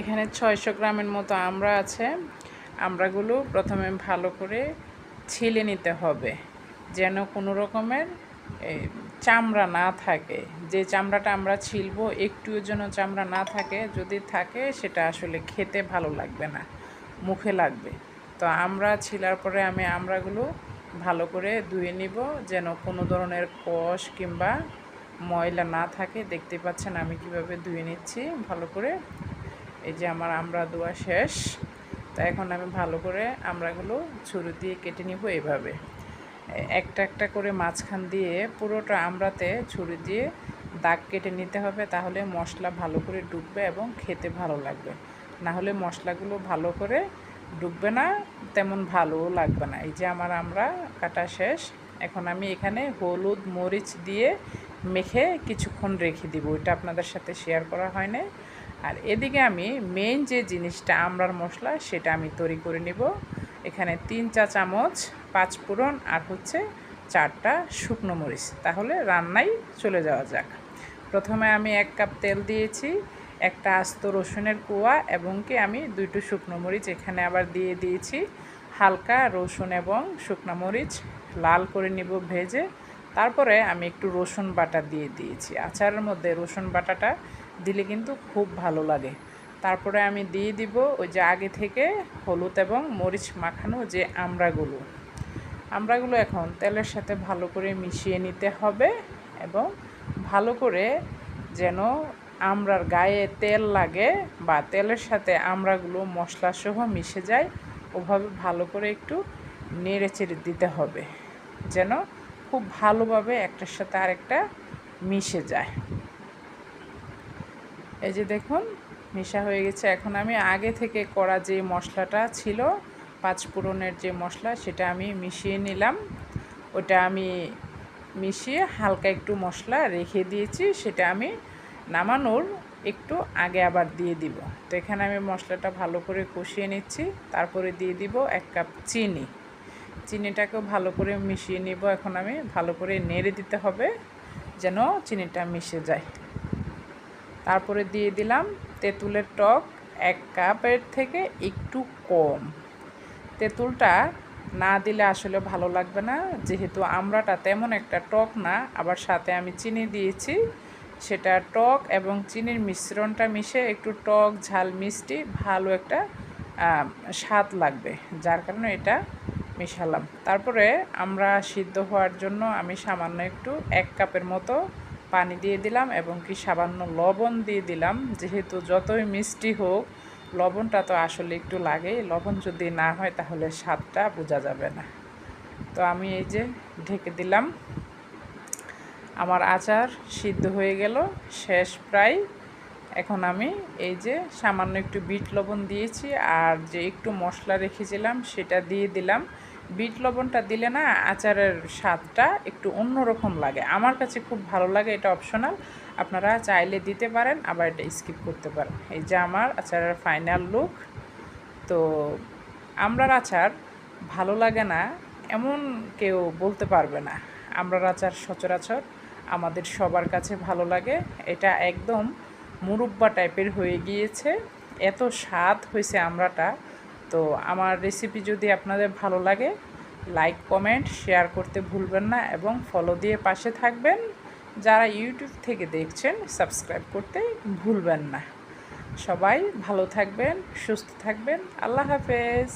এখানে ছয়শো গ্রামের মতো আমরা আছে। আমরাগুলো প্রথমে ভালো করে ছিলে নিতে হবে, যেন কোনো রকমের চামড়া না থাকে। যে চামড়াটা আমরা ছিলবো একটুও যেন চামড়া না থাকে, যদি থাকে সেটা আসলে খেতে ভালো লাগবে না, মুখে লাগবে। তো আমরা ছিলার পরে আমি আমরাগুলো ভালো করে ধুয়ে নিব, যেন কোনো ধরনের কষ কিংবা ময়লা না থাকে। দেখতে পাচ্ছেন আমি কীভাবে ধুয়ে নিচ্ছি, ভালো করে এই যে আমার আমরা দোয়া শেষ। তো এখন আমি ভালো করে আমরাগুলো ছুরি দিয়ে কেটে নিব এভাবে। একটা একটা করে মাঝখান দিয়ে পুরোটা আমড়াতে ছুরি দিয়ে দাগ কেটে নিতে হবে, তাহলে মশলা ভালো করে ডুববে এবং খেতে ভালো লাগবে। না হলে মশলাগুলো ভালো করে ডুববে না, তেমন ভালোও লাগবে না। এই যে আমার আমরা কাটা শেষ। এখন আমি এখানে হলুদ মরিচ দিয়ে মেখে কিছুক্ষণ রেখে দিব। ওইটা আপনাদের সাথে শেয়ার করা হয় না আর এদিকে আমি মেইন যে জিনিসটা আমড়ার মশলা, সেটা আমি তৈরি করে নেব। এখানে তিন চা চামচ পাঁচ ফোড়ন আর হচ্ছে চারটা শুকনো মরিচ। তাহলে রান্নাই চলে যাওয়া যাক। প্রথমে আমি এক কাপ তেল দিয়েছি, একটা আস্ত রসুনের কুয়া এবং কি আমি দুইটো শুকনো মরিচ এখানে আবার দিয়ে দিয়েছি। হালকা রসুন এবং শুকনো মরিচ লাল করে নিব ভেজে। তারপরে আমি একটু রসুন বাটা দিয়ে দিয়েছি। আচারের মধ্যে রসুন বাটাটা দিলে কিন্তু খুব ভালো লাগে। তারপরে আমি দিয়ে দিব ওই যে আগে থেকে হলুদ এবং মরিচ মাখানো যে আমড়াগুলো। আমড়াগুলো এখন তেলের সাথে ভালো করে মিশিয়ে নিতে হবে এবং ভালো করে যেন আমড়ার গায়ে তেল লাগে বা তেলের সাথে আমড়াগুলো মশলা সহ মিশে যায়, ওভাবে ভালো করে একটু নেড়ে চেড়ে দিতে হবে। যেন খুব ভালোভাবে একটার সাথে আরেকটা মিশে যায়। এই যে দেখুন মিশা হয়ে গেছে। এখন আমি আগে থেকে করা যে মশলাটা ছিল, পাঁচ ফোড়নের যে মশলা, সেটা আমি মিশিয়ে নিলাম। ওটা আমি মিশিয়ে হালকা একটু মশলা রেখে দিয়েছি, সেটা আমি নামানোর একটু আগে আবার দিয়ে দিব। তো এখানে আমি মশলাটা ভালো করে কষিয়ে নিচ্ছি। তারপরে দিয়ে দিব এক কাপ চিনি। চিনিটাকেও ভালো করে মিশিয়ে নিব। এখন আমি ভালো করে নেড়ে দিতে হবে, যেন চিনিটা মিশে যায়। তারপরে দিয়ে দিলাম তেঁতুলের টক এক কাপের থেকে একটু কম। তেঁতুলটা না দিলে আসলে ভালো লাগবে না। যেহেতু আমড়াটা তেমন একটা টক না, আবার সাথে আমি চিনি দিয়েছি। সেটা টক এবং চিনির মিশ্রণটা মিশে একটু টক, ঝাল, মিষ্টি ভালো একটা স্বাদ লাগবে। যার কারণে এটা মিশালাম। তারপরে আমরা সিদ্ধ হওয়ার জন্য আমি সামান্য একটু এক কাপের মতো পানি দিয়ে দিলাম এবং কি সামান্য লবণ দিয়ে দিলাম। যেহেতু যতই মিষ্টি হোক, লবণটা তো আসলে একটু লাগেই লবণ যদি না হয় তাহলে স্বাদটা বোঝা যাবে না। তো আমি এই যে ঢেকে দিলাম। আমার আচার সিদ্ধ হয়ে গেল, শেষ প্রায়। এখন আমি এই যে সামান্য একটু বিট লবণ দিয়েছি আর যে একটু মশলা রেখেছিলাম সেটা দিয়ে দিলাম। বিট লবণটা দিলে না আচারের স্বাদটা একটু অন্যরকম লাগে। আমার কাছে খুব ভালো লাগে, এটা অপশনাল আপনারা চাইলে দিতে পারেন, আবার এটা স্কিপ করতে পারেন। এই যে আমার আচারের ফাইনাল লুক তো আমরার আচার ভালো লাগে না, এমন কেউ বলতে পারবে না। আমরার আচার সচরাচর আমাদের সবার কাছে ভালো লাগে। এটা একদম মুরব্বা টাইপের হয়ে গিয়েছে। এত স্বাদ হয়েছে আমরাটা। তো আমার রেসিপি যদি আপনাদের ভালো লাগে লাইক কমেন্ট শেয়ার করতে ভুলবেন না এবং ফলো দিয়ে পাশে থাকবেন। যারা ইউটিউব থেকে দেখছেন সাবস্ক্রাইব করতে ভুলবেন না। সবাই ভালো থাকবেন, সুস্থ থাকবেন। আল্লাহ হাফেজ।